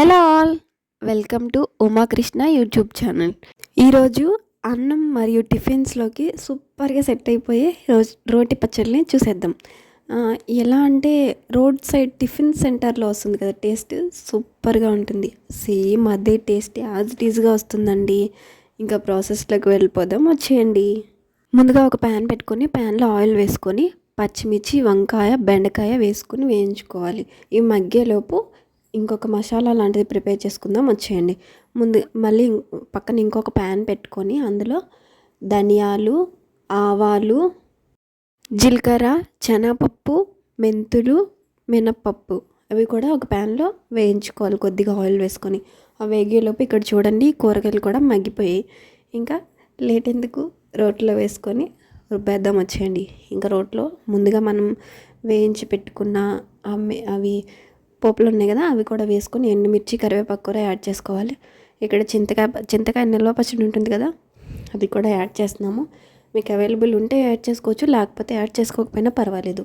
Hello all. Welcome to Umakrishna YouTube channel. ఈరోజు అన్నం మరియు టిఫిన్స్లోకి సూపర్గా సెట్ అయిపోయే రోజ్ రోటి పచ్చడిని చూసేద్దాం. ఎలా అంటే రోడ్ సైడ్ టిఫిన్ సెంటర్లో వస్తుంది కదా టేస్ట్ సూపర్గా ఉంటుంది. సేమ్ అదే టేస్ట్ యాజ్ టీజ్గా ఈజ్గా వస్తుందండి. ఇంకా ప్రాసెస్లోకి వెళ్ళిపోదాం వచ్చేయండి. ముందుగా ఒక ప్యాన్ పెట్టుకొని ప్యాన్లో ఆయిల్ వేసుకొని పచ్చిమిర్చి వంకాయ బెండకాయ వేసుకొని వేయించుకోవాలి. ఈ మగ్గేలోపు ఇంకొక మసాలా లాంటిది ప్రిపేర్ చేసుకుందాం వచ్చేయండి. ముందు మళ్ళీ ఇం- పక్కన ఇంకొక ప్యాన్ పెట్టుకొని అందులో ధనియాలు ఆవాలు జీలకర్ర శనగపప్పు మెంతులు మినప్పప్పు. అవి కూడా ఒక ప్యాన్లో వేయించుకోవాలి కొద్దిగా ఆయిల్ వేసుకొని. ఆ వేగేలోపు ఇక్కడ చూడండి కూరగాయలు కూడా మగ్గిపోయాయి. ఇంకా లేట్ ఎందుకు రోట్లో వేసుకొని రుబ్బేద్దాం వచ్చేయండి. ఇంకా రోట్లో ముందుగా మనం వేయించి పెట్టుకున్న అవి పోపులు ఉన్నాయి కదా అవి కూడా వేసుకొని ఎండుమిర్చి కరివేపాకు కూడా యాడ్ చేసుకోవాలి. ఇక్కడ చింతకాయ చింతకాయ నిల్వ పచ్చడి ఉంటుంది కదా అది కూడా యాడ్ చేస్తున్నాము. మీకు అవైలబుల్ ఉంటే యాడ్ చేసుకోవచ్చు లేకపోతే యాడ్ చేసుకోకపోయినా పర్వాలేదు.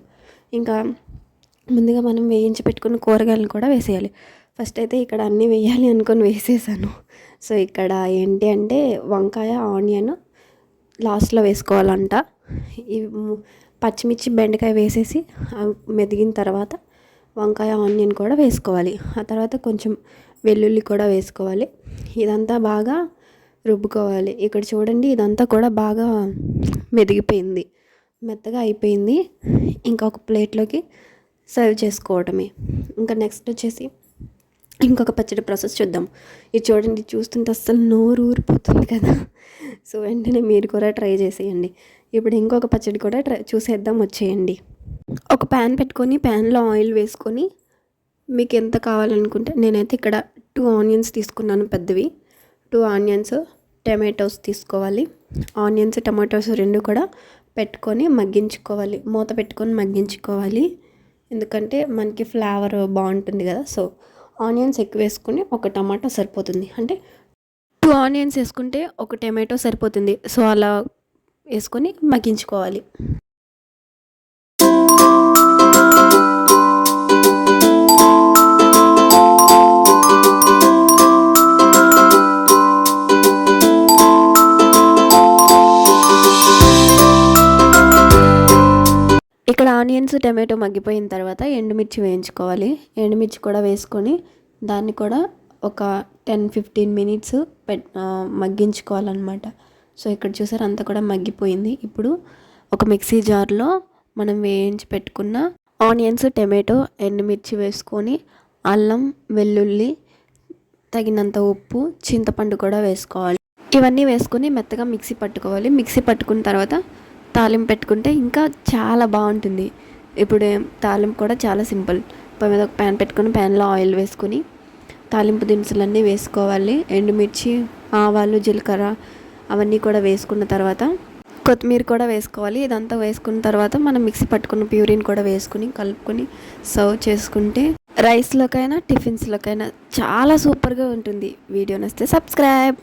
ఇంకా ముందుగా మనం వేయించి పెట్టుకున్న కూరగాయలను కూడా వేసేయాలి. ఫస్ట్ అయితే ఇక్కడ అన్నీ వేయాలి అనుకొని వేసేసాను. సో ఇక్కడ ఏంటి అంటే వంకాయ ఆనియన్ లాస్ట్లో వేసుకోవాలంట. ఈ పచ్చిమిర్చి బెండకాయ వేసేసి మెదిగిన తర్వాత వంకాయ ఆనియన్ కూడా వేసుకోవాలి. ఆ తర్వాత కొంచెం వెల్లుల్లి కూడా వేసుకోవాలి. ఇదంతా బాగా రుబ్బుకోవాలి. ఇక్కడ చూడండి ఇదంతా కూడా బాగా మెదిగిపోయింది. మెత్తగా అయిపోయింది. ఇంకా ఒక ప్లేట్లోకి సర్వ్ చేసుకోవడమే ఇంకా నెక్స్ట్ వచ్చేసి ఇంకొక పచ్చడి ప్రాసెస్ చూద్దాం. ఇది చూడండి చూస్తుంటే అస్సలు నోరు ఊరిపోతుంది కదా. సో వెంటనే మీరు కూడా ట్రై చేసేయండి. ఇప్పుడు ఇంకొక పచ్చడి కూడా ట్రై చూసేద్దాం వచ్చేయండి. ఒక ప్యాన్ పెట్టుకొని ప్యాన్లో ఆయిల్ వేసుకొని మీకు ఎంత కావాలనుకుంటే నేనైతే ఇక్కడ టూ ఆనియన్స్ తీసుకున్నాను పెద్దవి. టూ ఆనియన్స్ టమాటోస్ తీసుకోవాలి. ఆనియన్స్ టమాటోస్ రెండు కూడా పెట్టుకొని మగ్గించుకోవాలి. మూత పెట్టుకొని మగ్గించుకోవాలి. ఎందుకంటే మనకి ఫ్లేవర్ బాగుంటుంది కదా సో ఆనియన్స్ ఎక్కువ వేసుకుని ఒక టమాటో సరిపోతుంది. అంటే టూ ఆనియన్స్ వేసుకుంటే ఒక టమాటో సరిపోతుంది. సో అలా వేసుకొని మగ్గించుకోవాలి. ఇక్కడ ఆనియన్స్ టమాటో మగ్గిపోయిన తర్వాత ఎండుమిర్చి వేయించుకోవాలి. ఎండుమిర్చి కూడా వేసుకొని దాన్ని కూడా ఒక టెన్ ఫిఫ్టీన్ మినిట్స్ పెట్ మగ్గించుకోవాలన్నమాట. సో ఇక్కడ చూసారు అంతా కూడా మగ్గిపోయింది. ఇప్పుడు ఒక మిక్సీ జార్లో మనం వేయించి పెట్టుకున్న ఆనియన్స్ టమాటో ఎండుమిర్చి వేసుకొని అల్లం వెల్లుల్లి తగినంత ఉప్పు చింతపండు కూడా వేసుకోవాలి. ఇవన్నీ వేసుకొని మెత్తగా మిక్సీ పట్టుకోవాలి. మిక్సీ పట్టుకున్న తర్వాత తాలింపు పెట్టుకుంటే ఇంకా చాలా బాగుంటుంది. ఇప్పుడు తాలింపు కూడా చాలా సింపుల్. పొయ్యి మీద ఒక ప్యాన్ పెట్టుకొని ప్యాన్లో ఆయిల్ వేసుకొని తాలింపు దినుసులన్నీ వేసుకోవాలి. ఎండుమిర్చి ఆవాలు జీలకర్ర అవన్నీ కూడా వేసుకున్న తర్వాత కొత్తిమీర కూడా వేసుకోవాలి. ఇదంతా వేసుకున్న తర్వాత మనం మిక్సీ పట్టుకున్న ప్యూరిన్ కూడా వేసుకుని కలుపుకొని సర్వ్ చేసుకుంటే రైస్లోకైనా టిఫిన్స్లోకైనా చాలా సూపర్గా ఉంటుంది. వీడియో నచ్చితే సబ్స్క్రైబ్.